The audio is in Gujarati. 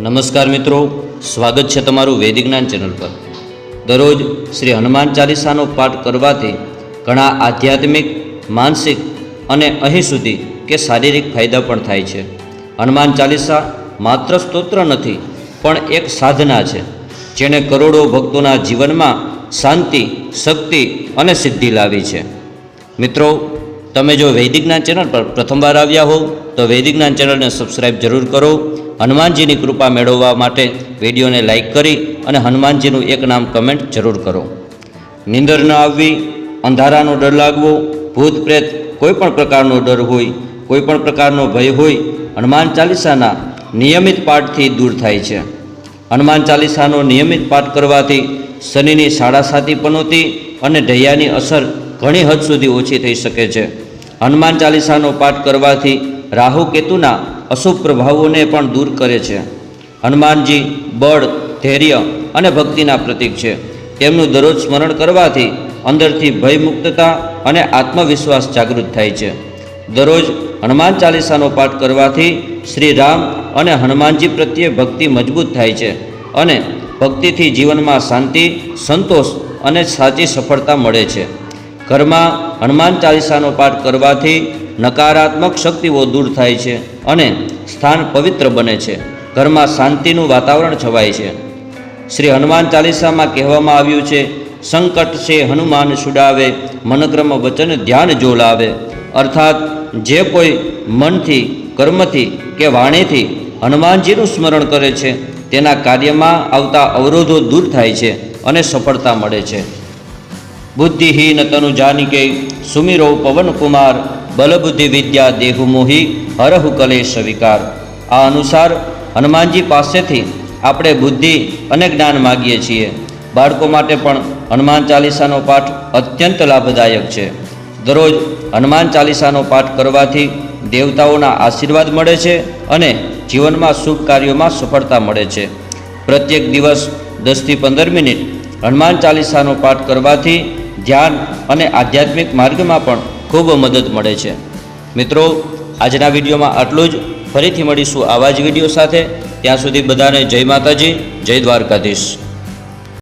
નમસ્કાર મિત્રો, સ્વાગત છે તમારું વૈદિક જ્ઞાન ચેનલ પર. દરરોજ શ્રી હનુમાન ચાલીસાનો પાઠ કરવાથી ઘણા આધ્યાત્મિક, માનસિક અને અહીં સુધી કે શારીરિક ફાયદા પણ થાય છે. હનુમાન ચાલીસા માત્ર સ્તોત્ર નથી, પણ એક સાધના છે, જેણે કરોડો ભક્તોના જીવનમાં શાંતિ, શક્તિ અને સિદ્ધિ લાવી છે. મિત્રો, તમે જો વૈદિક જ્ઞાન ચેનલ પર પ્રથમવાર આવ્યા હોવ તો વૈદિક જ્ઞાન ચેનલને સબસ્ક્રાઈબ જરૂર કરો હનુમાનજીની કૃપા મેળવવા માટે વિડીયોને લાઇક કરી અને હનુમાનજીનું એક નામ કમેન્ટ જરૂર કરો. નીંદર ન આવવી, અંધારાનો ડર લાગવો, ભૂત પ્રેત કોઈ પણ પ્રકારનો ડર હોય, કોઈ પણ પ્રકારનો ભય હોય, હનુમાન ચાલીસાના નિયમિત પાઠથી દૂર થાય છે. હનુમાન ચાલીસાનો નિયમિત પાઠ કરવાથી શનિની સાડાસાતી પનોતી અને ઢૈયાની અસર ઘણી હદ સુધી ઓછી થઈ શકે છે. હનુમાન ચાલીસાનો પાઠ કરવાથી રાહુ કેતુના અશુભ પ્રભાવોને પણ દૂર કરે છે. હનુમાનજી બળ, ધૈર્ય અને ભક્તિના પ્રતીક છે. તેમનું દરરોજ સ્મરણ કરવાથી અંદરથી ભયમુક્તતા અને આત્મવિશ્વાસ જાગૃત થાય છે. દરરોજ હનુમાન ચાલીસાનો પાઠ કરવાથી શ્રી રામ અને હનુમાનજી પ્રત્યે ભક્તિ મજબૂત થાય છે અને ભક્તિથી જીવનમાં શાંતિ, સંતોષ અને સાચી સફળતા મળે છે. ઘરમાં હનુમાન ચાલીસાનો પાઠ કરવાથી નકારાત્મક શક્તિઓ દૂર થાય છે અને સ્થાન પવિત્ર બને છે. ઘરમાં શાંતિનું વાતાવરણ છવાય છે. શ્રી હનુમાન ચાલીસામાં કહેવામાં આવ્યું છે, સંકટ છે હનુમાન સુડાવે, મનક્રમ વચન ધ્યાન જો લાવે અર્થાત, જે કોઈ મનથી, કર્મથી કે વાણીથી હનુમાનજીનું સ્મરણ કરે છે, તેના કાર્યમાં આવતા અવરોધો દૂર થાય છે અને સફળતા મળે છે. બુદ્ધિહીન તનુ જાનિકે સુમિરો પવન કુમાર બલબુદ્ધિ વિદ્યા દેહુ મોહી હરહુ કલેશ વિકાર. આ અનુસાર હનુમાનજી પાસેથી આપણે બુદ્ધિ અને જ્ઞાન માગીએ છીએ. બાળકો માટે પણ હનુમાન ચાલીસાનો પાઠ અત્યંત લાભદાયક છે. દરરોજ હનુમાન ચાલીસાનો પાઠ કરવાથી દેવતાઓના આશીર્વાદ મળે છે અને જીવનમાં શુભ કાર્યોમાં સફળતા મળે છે. પ્રત્યેક દિવસ દસથી પંદર મિનિટ હનુમાન ચાલીસાનો પાઠ કરવાથી ધ્યાન અને આધ્યાત્મિક માર્ગમાં પણ ખૂબ મદદ મળે છે. મિત્રો, આજના વિડીયોમાં આટલું જ. ફરીથી મળીશું આવા જ વીડિયો સાથે. ત્યાં સુધી બધાને જય માતાજી, જય દ્વારકાધીશ.